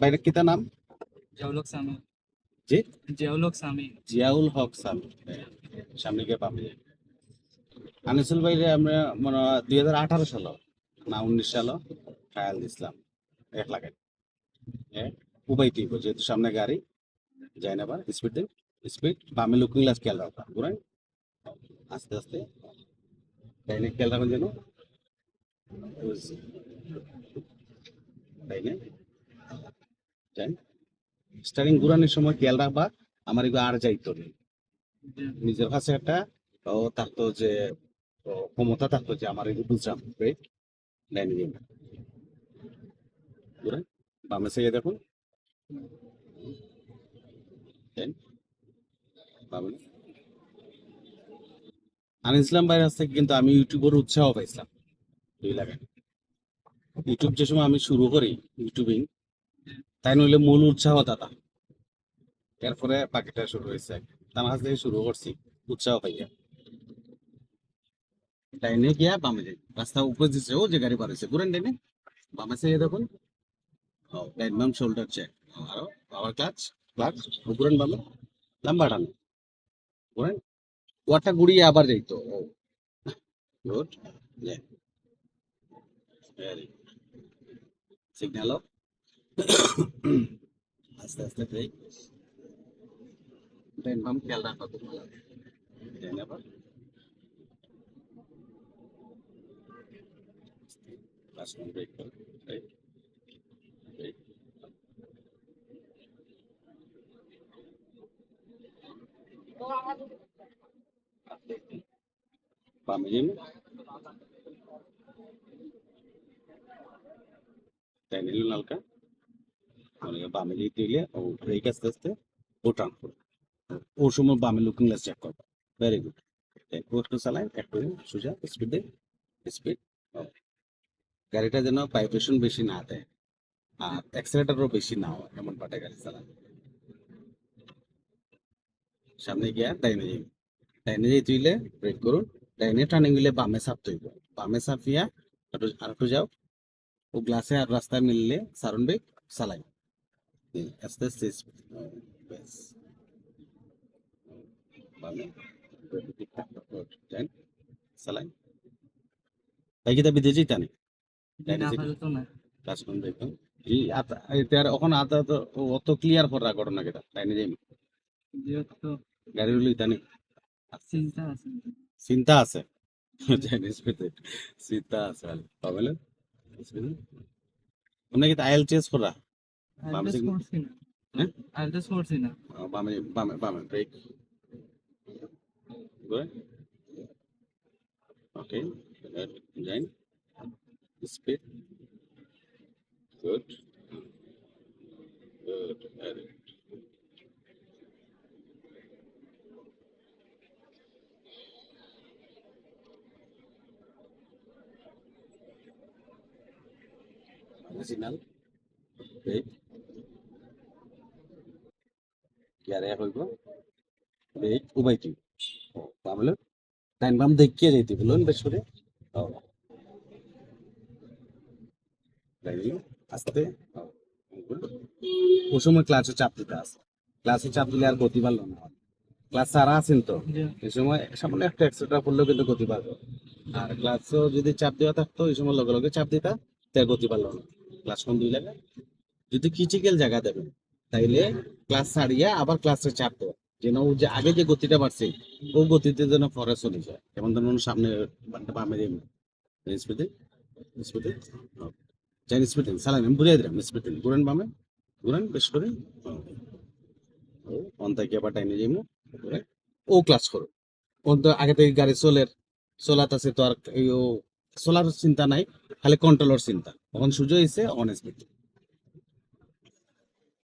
বাইরে কিতা নাম জিয়াউলক সামি জি? সামি জিয়াউল হক সাল সামনে গিয়ে পাবে। আনিসুল ভাইরে আমরা মানে দুই হাজার আঠারো সাল না উনিশ সাল ট্রায়াল দিছিলাম। এক লাখে উপায় দিব যেহেতু সামনে গাড়ি। যায় না আবার। স্পিড দিন স্পিড বামে লুকিং গ্লাস খেয়াল রাখবা বুঝলেন আস্তে আস্তে ডাইনে খেয়াল রাখবেন যেন। ডাইনে যাই। স্টারিং ঘুরানোর সময় খেয়াল রাখবা, আমার এগুলো আর যাইতো না। নিজের কাছে একটা, ও থাকতো যে ক্ষমতা থাকতো যে, আমার এগুলো বুঝলাম রাইট ডাইনে ঘুরেন, বামে সেগে দেখুন। বামে আন ইসলাম ভাইয়ের কাছ থেকে কিন্তু আমি ইউটিউবের উৎসাহ পাইছিলাম। দুই ইউটিউব যে সময় আমি শুরু করি, ইউটিউবিং, তাই নইলে মূল উৎসাহ দাদা এরপরে বাকিটা শুরু হয়েছে। তার কাছ থেকে শুরু করছি, উৎসাহ পাইয়া। ডাইনে গিয়া বামে যাই। রাস্তা উপরে দিচ্ছে ও যে গাড়ি বার হয়েছে ঘুরেন ডাইনে বামে সে দেখুন। ডাইন বাম শোল্ডার চেক আরও আবার ক্লাচ ক্লাচ ঘুরেন বামে লম্বা টান ঘুরেন ওয়াটা ঘুরিয়ে আবার যাইতো ও গুড ভেরি সিগন্যাল আস্তে আস্তে ব্রেক ডাইন বাম খেয়াল রাখো তোমরা। ডাইন আবার। Last one break, যাই তাই নিল নালকা বামে যেতে হইলে ও ব্রেক আস্তে আস্তে ও টান করবে ও সময় বামে লুকিং গ্লাস চেক করবে ভেরি গুড একটু চালাই একটু সোজা স্পিড স্পিড গাড়িটা যেন ভাইব্রেশন বেশি না দেয় আর অ্যাক্সিলেটারও বেশি না হয় এমন পাটে গাড়ি চালান সামনে গিয়া ডাইনে যাই ডাইনে যাই তুইলে ব্রেক করুন ডাইনে টার্নিং হইলে বামে চাপ তৈব বামে চাপিয়া আর একটু যাও। ও গ্লাসে আর রাস্তায় মিললে সারুন ব্রেক চালাই। আস্তে আস্তে চালাই। তাই কি তা বিদেশি টানে কাজ করুন আতা অত ক্লিয়ার করা ঘটনা কেটা টাইনে গাড়ি চিন্তা আছে। চিন্তা আছে জানিস পেতে চিন্তা আছে পাবেন আপনি কি আইএল চেস করা বাম আইএলটিএস দিকে- করছি না হ্যাঁ? আইএলটিএস করছি না আহ, বামে বামে বামে brake good okay good Zain speed good good signal brake ইয়ারে হইব। ব্রেক উবাইটি বামলে ডাইন বাম দেখিয়ে যাইতে বলুন বেশ করে। আস্তে। ও, সময় ক্লাসে চাপ দিতে আছে। ক্লাসে চাপ দিলে আর গতি পারল না। ক্লাস সারা আছেন তো? এই সময় সামান্য একটা এক্সট্রা পড়লেও কিন্তু গতি পারবে আর ক্লাসও যদি চাপ দেওয়া থাকতো এই সময় লগে লগে চাপ দিতা তার গতি পারল না ক্লাস কোন দুই লাগে যদি ক্রিটিক্যাল জায়গা দেবেন তাইলে ক্লাস ছাড়িয়া আবার ক্লাসে চাপ দেওয়া যেন ও যে আগে যে গতিটা বাড়ছে, ও গতিতে যেন পরে চলে যায়। যেমন ধরুন সামনে বামে স্পিডে? স্পিডে? যাই স্পিডে? সালাম, আমি বুঝিয়ে দিলাম, স্পিডে। ঘুরেন বামে। ঘুরেন, বেশ করে। অন থেকে আবার টাইনে যাইমু ও ক্লাস করো। ও তো আগে থেকে গাড়ি চলের চলাত আছে, তো আর চলার চিন্তা নাই খালি কন্ট্রোলের চিন্তা। তখন সূর্য হয়েছে অন স্পিড